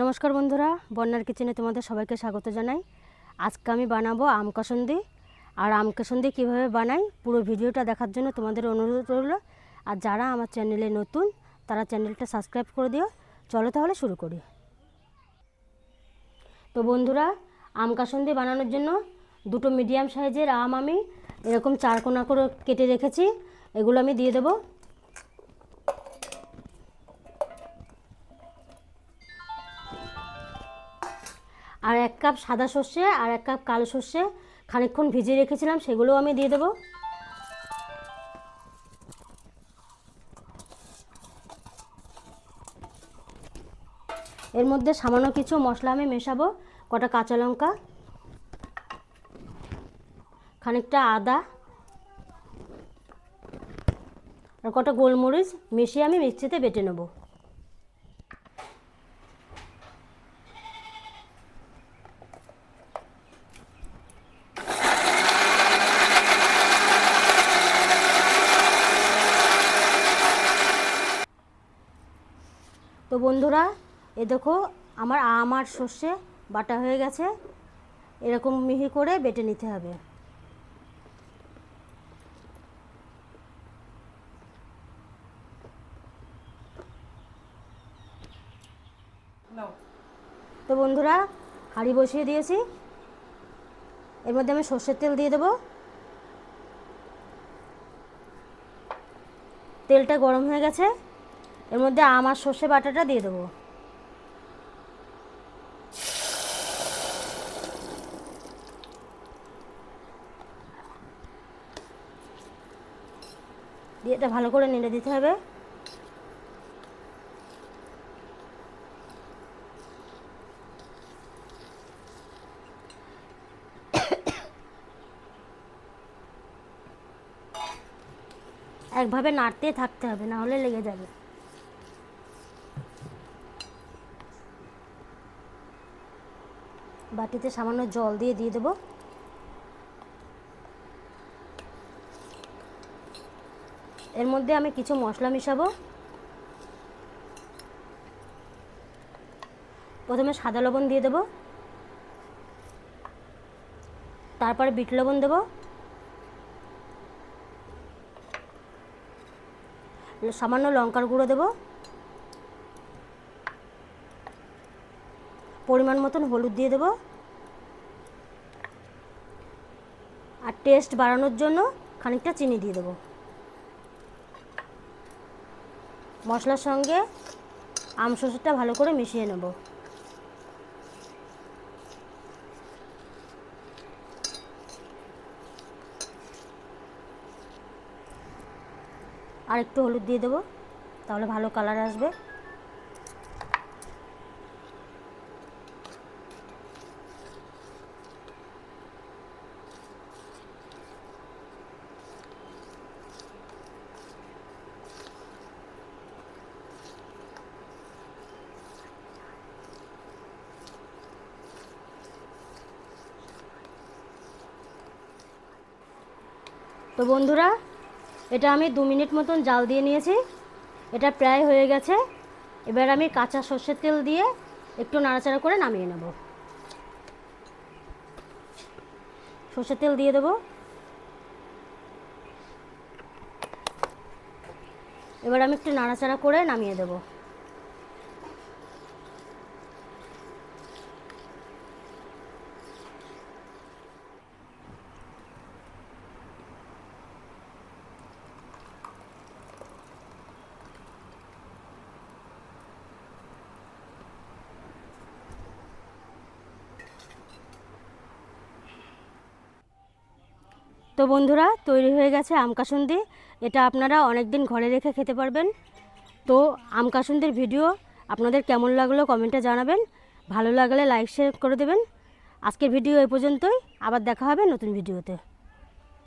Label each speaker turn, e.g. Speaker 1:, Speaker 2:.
Speaker 1: নমস্কার বন্ধুরা, বন্যার কিচেনে তোমাদের সবাইকে স্বাগত জানাই। আজকে আমি বানাবো আম কাসন্দি। আর আম কাসন্দি কীভাবে বানাই, পুরো ভিডিওটা দেখার জন্য তোমাদের অনুরোধ রইল। আর যারা আমার চ্যানেলে নতুন, তারা চ্যানেলটা সাবস্ক্রাইব করে দিও। চলো তাহলে শুরু করি। তো বন্ধুরা, আম কাসন্দি বানানোর জন্য দুটো মিডিয়াম সাইজের আম আমি এরকম চার কোনা করে কেটে রেখেছি। এগুলো আমি দিয়ে দেবো। আর এক কাপ সাদা সর্ষে আর এক কাপ কালো সর্ষে খানিকক্ষণ ভিজিয়ে রেখেছিলাম, সেগুলোও আমি দিয়ে দেবো। এর মধ্যে সামান্য কিছু মশলা আমি মেশাবো, কটা কাঁচা লঙ্কা, খানিকটা আদা, আর কটা গোলমরিচ মিশিয়ে আমি মিক্সিতে বেটে নেব তো বন্ধুরা এ দেখো আমার আম আর সর্ষে বাটা হয়ে গেছে। এরকম মিহি করে বেটে নিতে হবে। তো বন্ধুরা হাঁড়ি বসিয়ে দিয়েছি। এর মধ্যে আমি সর্ষের তেল দিয়ে দেবো। তেলটা গরম হয়ে গেছে। এর মধ্যে আমার সর্ষে বাটাটা দিয়ে দেবো। দিয়ে এটা ভালো করে নেড়ে দিতে হবে। একভাবে নাড়তে থাকতে হবে, না হলে লেগে যাবে। বাটিতে সামান্য জল দিয়ে দিয়ে দেবো। এর মধ্যে আমি কিছু মশলা মিশাবো। প্রথমে সাদা লবণ দিয়ে দেবো। তারপরে বিট লবণ দেবো। সামান্য লঙ্কার গুঁড়ো দেবো। পরিমাণ মতন হলুদ দিয়ে দেবো। আর টেস্ট বাড়ানোর জন্য খানিকটা চিনি দিয়ে দেবো। মশলার সঙ্গে আম সর্ষেটা ভালো করে মিশিয়ে নেব। আর একটু হলুদ দিয়ে দেবো, তাহলে ভালো কালার আসবে। তো বন্ধুরা, এটা আমি দু মিনিট মতন জাল দিয়ে নিয়েছি। এটা প্রায় হয়ে গেছে। এবার আমি কাঁচা সর্ষের তেল দিয়ে একটু নাড়াচাড়া করে নামিয়ে নেব। সর্ষের তেল দিয়ে দেবো। এবার আমি একটু নাড়াচাড়া করে নামিয়ে দেবো। তো বন্ধুরা, তৈরি হয়ে গেছে আমকাসুন্দি এটা আপনারা অনেক দিন ঘরে রেখে খেতে পারবেন। তো আমকাসুন্দির ভিডিও আপনাদের কেমন লাগল কমেন্টে জানাবেন। ভালো লাগলে লাইক শেয়ার করে দেবেন। আজকের ভিডিও এই পর্যন্তই। আবার দেখা হবে নতুন ভিডিওতে।